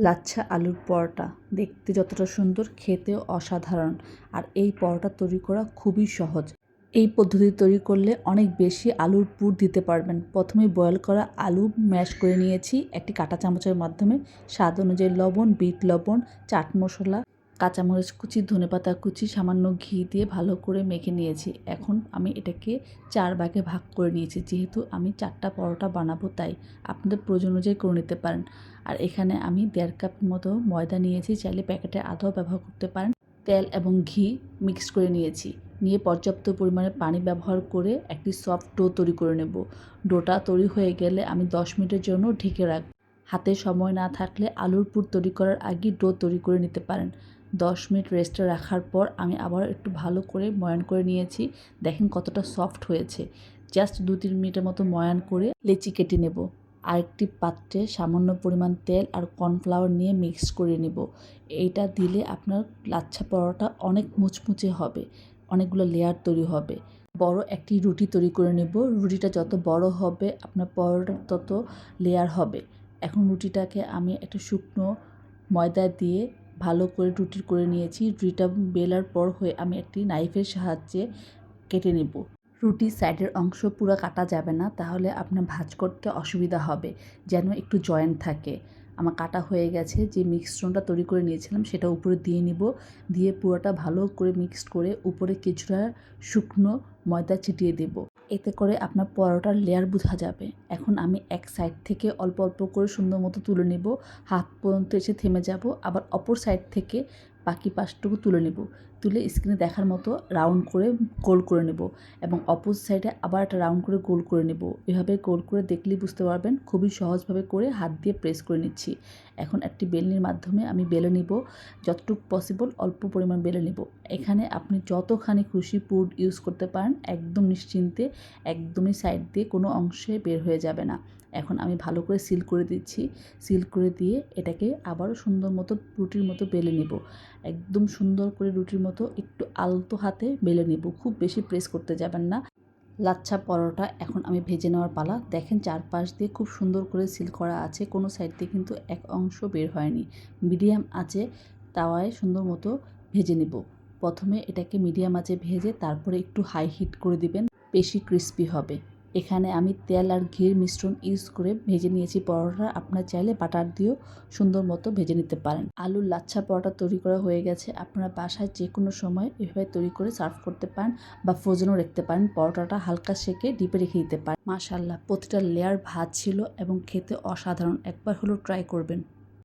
লাচ্ছা আলুর পরোটা। দেখতে যতটা সুন্দর, খেতেও অসাধারণ। আর এই পরোটা তৈরি করা খুবই সহজ। এই পদ্ধতি তৈরি করলে অনেক বেশি আলুর পুর দিতে পারবেন। প্রথমে বয়েল করা আলু ম্যাশ করে নিয়েছি। একটি কাঁটা চামচের মাধ্যমে। স্বাদ অনুযায়ী লবণ, বিট লবণ, চাট মশলা কাঁচামরিচ কুচি, ধনেপাতা কুচি সামান্য ঘি দিয়ে ভালো করে মেখে নিয়েছি। এখন আমি এটাকে চার ভাগে ভাগ করে নিয়েছি। যেহেতু আমি চারটা পরোটা বানাবো তাই আপনাদের প্রয়োজন অনুযায়ী করে নিতে পারেন। আর এখানে আমি দেড় কাপ মতো ময়দা নিয়েছি। চাইলে প্যাকেটে আদাও ব্যবহার করতে পারেন। তেল এবং ঘি মিক্স করে নিয়েছি। নিয়ে পর্যাপ্ত পরিমাণে পানি ব্যবহার করে একটি সফট ডো তৈরি করে নেব। ডোটা তৈরি হয়ে গেলে আমি দশ মিনিটের জন্য ঢেকে রাখব। হাতে সময় না থাকলে আলুর পুর তৈরি করার আগে ডো তৈরি করে নিতে পারেন। দশ মিনিট রেস্টে রাখার পর আমি আবার একটু ভালো করে ময়ান করে নিয়েছি। দেখেন কতটা সফট হয়েছে। জাস্ট দু তিন মিনিটের মতো ময়ান করে লেচি কেটে নেব। আরেকটি পাত্রে সামান্য পরিমাণ তেল আর কর্নফ্লাওয়ার নিয়ে মিক্স করে নেব। এইটা দিলে আপনার লাচ্ছা পরোটা অনেক মুচমুচে হবে। অনেকগুলো লেয়ার তৈরি হবে। বড় একটি রুটি তৈরি করে নেব। রুটিটা যত বড় হবে, আপনার পরোটা তত লেয়ার হবে। এখন রুটিটাকে আমি একটা শুকনো ময়দা দিয়ে ভালো করে রুটি করে নিয়েছি। রুটিটা বেলার পর হয়ে আমি একটি নাইফের সাহায্যে কেটে নেব। রুটি সাইডের অংশ পুরো কাটা যাবে না, তাহলে আপনার ভাজ করতে অসুবিধা হবে, যেন একটু জয়েন্ট থাকে। আমার কাটা হয়ে গেছে, যে মিশ্রণটা তৈরি করে নিয়েছিলাম সেটা উপরে দিয়ে নিব। দিয়ে পুরোটা ভালো করে মিক্সড করে উপরে কিছুটা শুকনো ময়দা ছিটিয়ে দেব। এতে করে আপনার পরোটার লেয়ার বোঝা যাবে। এখন আমি এক সাইড থেকে অল্প অল্প করে সুন্দর মতো তুলে নেব। হাত পর্যন্ত এসে থেমে যাব। আবার অপর সাইড থেকে বাকি পাশটুকু তুলে নেব। তুলে স্ক্রিনে দেখার মতো রাউন্ড করে গোল করে নেব এবং অপোজিট সাইডে আবার একটা রাউন্ড করে গোল করে নেব। এভাবে গোল করে দেখলেই বুঝতে পারবেন খুবই সহজভাবে করে হাত দিয়ে প্রেস করে নিচ্ছি। এখন একটি বেলনির মাধ্যমে আমি বেলে নিব। যতটুকু পসিবল অল্প পরিমাণ বেলে নেব। এখানে আপনি যতখানি খুশি পুড ইউজ করতে পারেন, একদম নিশ্চিন্তে একদমই সাইড দিয়ে কোনো অংশে বের হয়ে যাবে না। এখন আমি ভালো করে সিল করে দিচ্ছি। সিল করে দিয়ে এটাকে আবারও সুন্দর মতো রুটির মতো বেলে নেব। একদম সুন্দর করে রুটির মতো একটু আলতো হাতে বেলে নেব। খুব বেশি প্রেস করতে যাবেন না। লাচ্ছা পরোটা এখন আমি ভেজে নেওয়ার পালা। দেখেন চারপাশ দিয়ে খুব সুন্দর করে সিল করা আছে। কোনো সাইড দিয়ে কিন্তু এক অংশ বের হয়নি। মিডিয়াম আছে তাওয়ায় সুন্দর মতো ভেজে নেব। প্রথমে এটাকে মিডিয়াম আঁচে ভেজে তারপরে একটু হাই হিট করে দিবেন। বেশি ক্রিস্পি হবে। এখানে আমি তেল আর ঘির মিশ্রণ ইউজ করে ভেজে নিয়েছি পরোটা। আপনার চাইলে বাটার দিয়েও সুন্দর মতো ভেজে নিতে পারেন। আলুর লাচ্ছা পরোটা তৈরি করা হয়ে গেছে। আপনারা বাসায় যে কোনো সময় এভাবে তৈরি করে সার্ভ করতে পারেন বা ফ্রোজেনও রাখতে পারেন। পরোটাটা হালকা সেকে ডিপে রেখে দিতে পারেন। মাশাল্লাহ প্রতিটা লেয়ার ভাত ছিল এবং খেতে অসাধারণ। একবার হলেও ট্রাই করবেন।